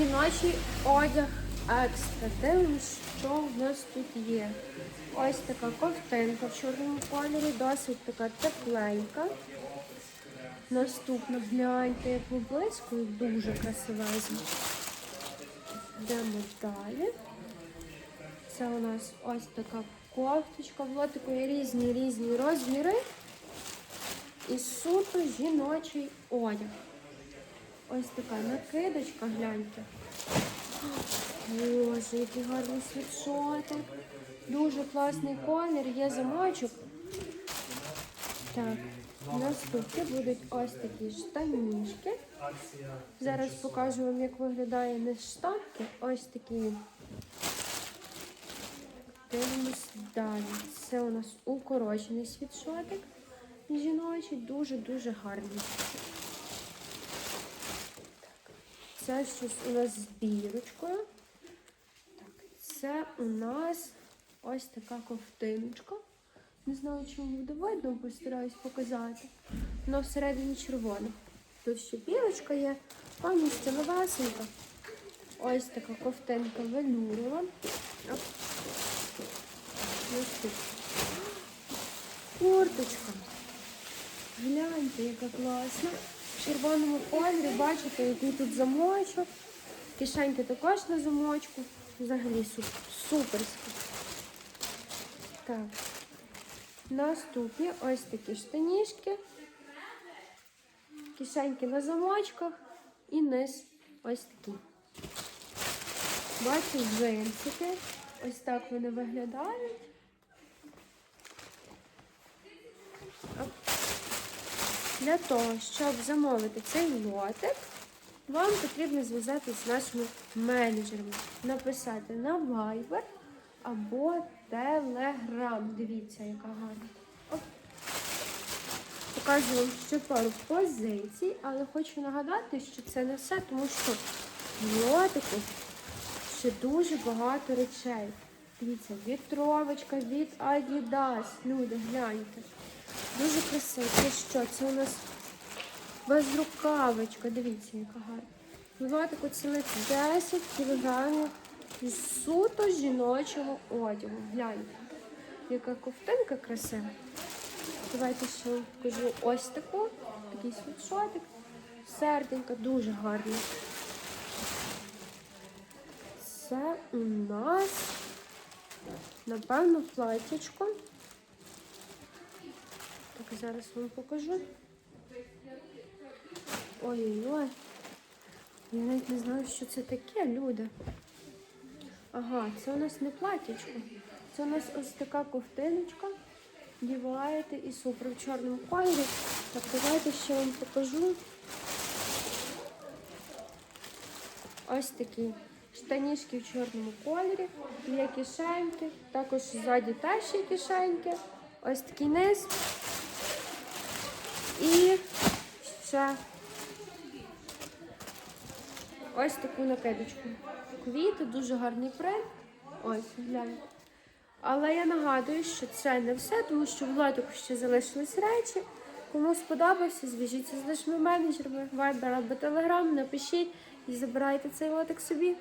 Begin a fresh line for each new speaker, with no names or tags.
Жіночий одяг екстра. Дивимось, що в нас тут є. Ось така ковтинка в чорному кольорі, досить така тепленька. Наступна, гляньте, як виблискує, дуже красивезна. Йдемо далі. Це у нас ось така кофточка. В лотику різні різні розміри. І суто жіночий одяг. Ось така накидочка, гляньте. Боже, який гарний світшотик. Дуже класний колір, є замочок. Так, наступні будуть ось такі штанішки. Зараз покажу вам, як виглядає не штанки, ось такі. Дивимось далі. Це у нас укорочений світшотик. Жіночий, дуже-дуже гарний. Це щось у нас з бірочкою. Так, це у нас ось така ковтиночка. Не знаю, чому буде видно, постараюсь показати. Вона всередині червона. Тут ще бірочка є, повністю новесенька. Ось така ковтинка велюрова. Курточка. Гляньте, яка класна. В червоному кольорі, бачите, який тут замочок. Кишеньки також на замочку. Взагалі суперські. Так. Наступні ось такі штанішки. Кишеньки на замочках і низ ось такі. Бачу джинсики. Ось так вони виглядають. Для того, щоб замовити цей лотик, вам потрібно зв'язатися з нашими менеджерами, написати на Viber або Telegram. Дивіться, яка гарна. Покажу вам ще пару позицій, але хочу нагадати, що це не все, тому що в лотику ще дуже багато речей. Дивіться, вітровочка від Adidas. Люди, гляньте. Дуже красиво. Це що? Це у нас безрукавочка. Дивіться, яка гарна. В лотику цілих 10 кілограмів суто жіночого одягу. Гляньте. Яка ковтинка красива. Давайте ще покажу ось таку. Такий світшотик. Серденька, дуже гарна. Це у нас, напевно, платячко. Зараз вам покажу. Ой-ой-ой. Я навіть не знаю, що це таке, люди. Ага, це у нас не платячко. Це у нас ось така ковтиночка. Діваєте і супер в чорному кольорі. Так, давайте ще вам покажу. Ось такі штанішки в чорному кольорі, є кишеньки, також ззаді теж є кишеньки. Ось такий низ. І ще ось таку накидочку. Квіти, дуже гарний принт. Ось, гляньте. Але я нагадую, що це не все, тому що в лотику ще залишились речі. Кому сподобався, зв'яжіться з нашими менеджерами, Viber або Telegram, напишіть і забирайте цей лотик собі.